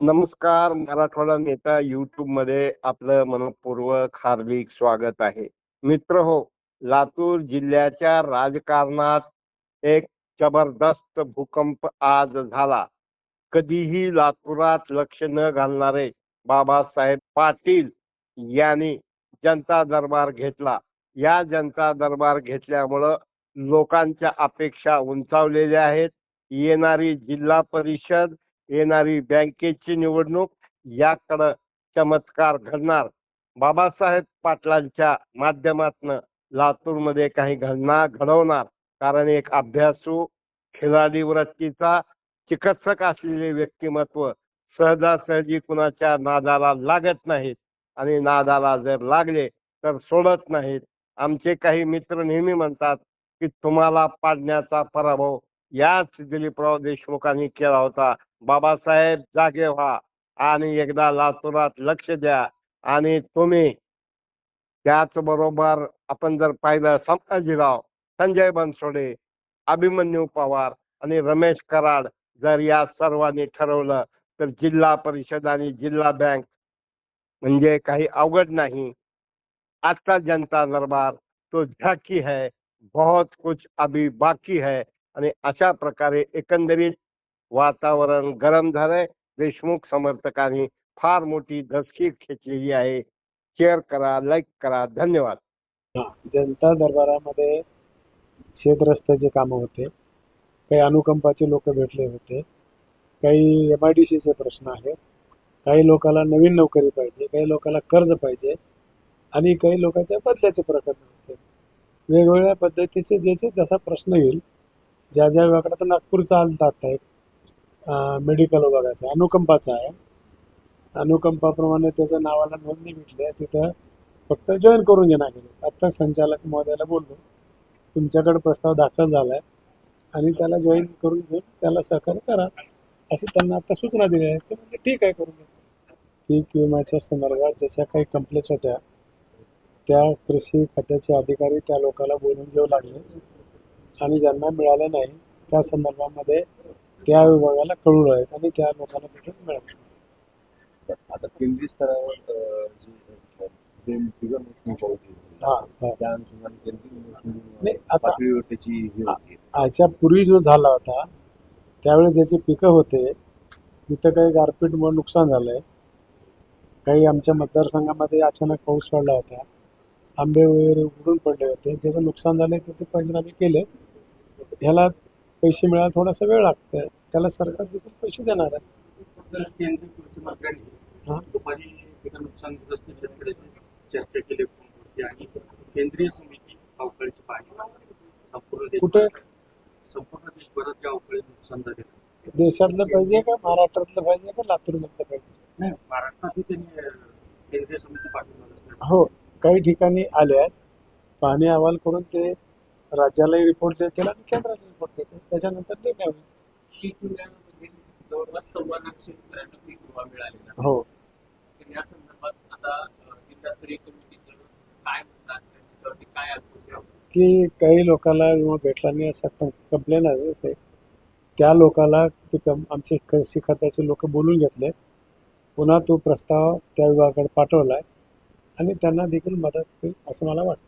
नमस्कार मराठवाडा नेता युट्यूबमध्ये आपलं मनपूर्वक हार्दिक स्वागत आहे. मित्र हो लातूर जिल्ह्याच्या राजकारणात एक जबरदस्त भूकंप आज झाला. कधीही लातूरात लक्ष न घालणारे बाबासाहेब पाटील यांनी जनता दरबार घेतला. या जनता दरबार घेतल्यामुळं लोकांच्या अपेक्षा उंचावलेल्या आहेत. येणारी जिल्हा परिषद येणारी बँकेची निवडणूक याकडं चमत्कार घडणार. बाबासाहेब पाटलांच्या माध्यमातून लातूरमध्ये काही घडणार घडवणार. कारण एक अभ्यासू खिलाडी वृत्तीचा चिकित्सक असलेले व्यक्तिमत्व सहजासहजी कुणाच्या नादाला लागत नाहीत. आणि नादाला जर लागले तर सोडत नाहीत. आमचे काही मित्र नेहमी म्हणतात की तुम्हाला पाडण्याचा पराभव याच दिलीपराव देशमुखांनी केला होता. बाबासाहेब जागे व्हा आणि एकदा लातूरात लक्ष द्या. आणि तुम्ही त्याचबरोबर आपण जर पाहिलं संभाजीराव संजय बनसोडे अभिमन्यू पवार आणि रमेश कराड जर या सर्वांनी ठरवलं तर जिल्हा परिषद आणि जिल्हा बँक म्हणजे काही अवघड नाही. आजचा जनता दरबार तो झाकी है बहुत कुछ अभी बाकी है आणि अशा प्रकारे एकंदरीत वातावरण गरम झालंय. देशमुख समर्थकांनी फार मोठी दसकी खेचलेली आहे. शेअर करा लाईक करा. धन्यवाद. जनता दरबारामध्ये शेत रस्त्याचे कामं होते काही अनुकंपाचे लोक भेटले होते काही एम आय डी सीचे प्रश्न आहेत काही लोकांना नवीन नोकरी पाहिजे काही लोकांना कर्ज पाहिजे आणि काही लोकांच्या बदल्याचे प्रकरण होते. वेगवेगळ्या पद्धतीचे ज्याचे जसा प्रश्न येईल ज्या ज्या वेळाकडे आता नागपूरचा आलता आता एक मेडिकल विभागाचा अनुकंपाचा आहे. अनुकंपाप्रमाणे त्याच्या नावाला नोंदणी भेटली आहे. तिथं फक्त जॉईन करून घेणार गेले आत्ता संचालक महोदयाला बोललो. तुमच्याकडे प्रस्ताव दाखल झाला आहे आणि त्याला जॉईन करून घेऊन त्याला सहकार्य करा. असं त्यांना आता सूचना दिल्या आहेत. ते म्हणजे ठीक आहे करून घेतो पीक विम्याच्या संदर्भात ज्याच्या काही कंप्लेंट्स होत्या त्या कृषी खात्याचे अधिकारी त्या लोकांना बोलून घेऊ लागले. आणि ज्यांना मिळालं नाही त्या संदर्भामध्ये त्या विभागाला कळवलं आहेत आणि त्या लोकांना देखील मिळालं. आता केंद्रीय स्तरावर अ, जी प्रेम हा हा. त्या अनुषंगाने केंद्रीय मोजणी नाही, आता- पातळीवर त्याची हे होती. याच्या पूर्वी जो झाला होता त्यावेळेस ज्याची पिकं होते जिथं काही गारपीटमुळे नुकसान झालंय काही आमच्या मतदारसंघामध्ये अचानक पाऊस पडला होता आंबे वगैरे उडून पडले होते ज्याचं नुकसान झालंय त्याचे पंचनामे केले ह्याला पैसे मिळायला थोडासा वेळ लागतोय. त्याला सरकार देखील पैसे देणार आहे. सर केंद्रीय कृषी मंत्र्यांनी. दुपारी पिकं नुकसानग्रस्त शेतकऱ्याची चर्चा केली फोनवरती आणि केंद्रीय समिती अवकाळीची पाहणी संपूर्ण देश कुठे? संपूर्ण देशभरात ज्या अवकाळी नुकसान झाले देशातलं पाहिजे का महाराष्ट्रातलं पाहिजे का लातूरमधलं पाहिजे? नाही महाराष्ट्रातही त्यांनी अं, केंद्रीय समिती पाठवणार हो काही ठिकाणी आले आहेत. पाहणी अहवाल करून ते राज्यालाही रिपोर्ट देतील आणि केंद्राला रिपोर्ट देतील. त्याच्यानंतर निर्णय होईल. पीक विम्यामध्ये जवळपास सव्वा लाख शेतकऱ्यांना पीक विमा मिळालेला हो. तर या संदर्भात आता अ, जिल्हास्तरीय कमिटीचं काय म्हणणं असतं? त्याच्यावरती काय आश्वासन आहे? की काही लोकांना विमा भेटला नाही असं कंप्लेंट असते त्या लोकांना ते कम आमचे कृषी खात्याचे लोक बोलून घेतले. पुन्हा तो प्रस्ताव त्या विभागाकडे पाठवला आहे आणि त्यांना देखील मदत होईल असं मला वाटतं.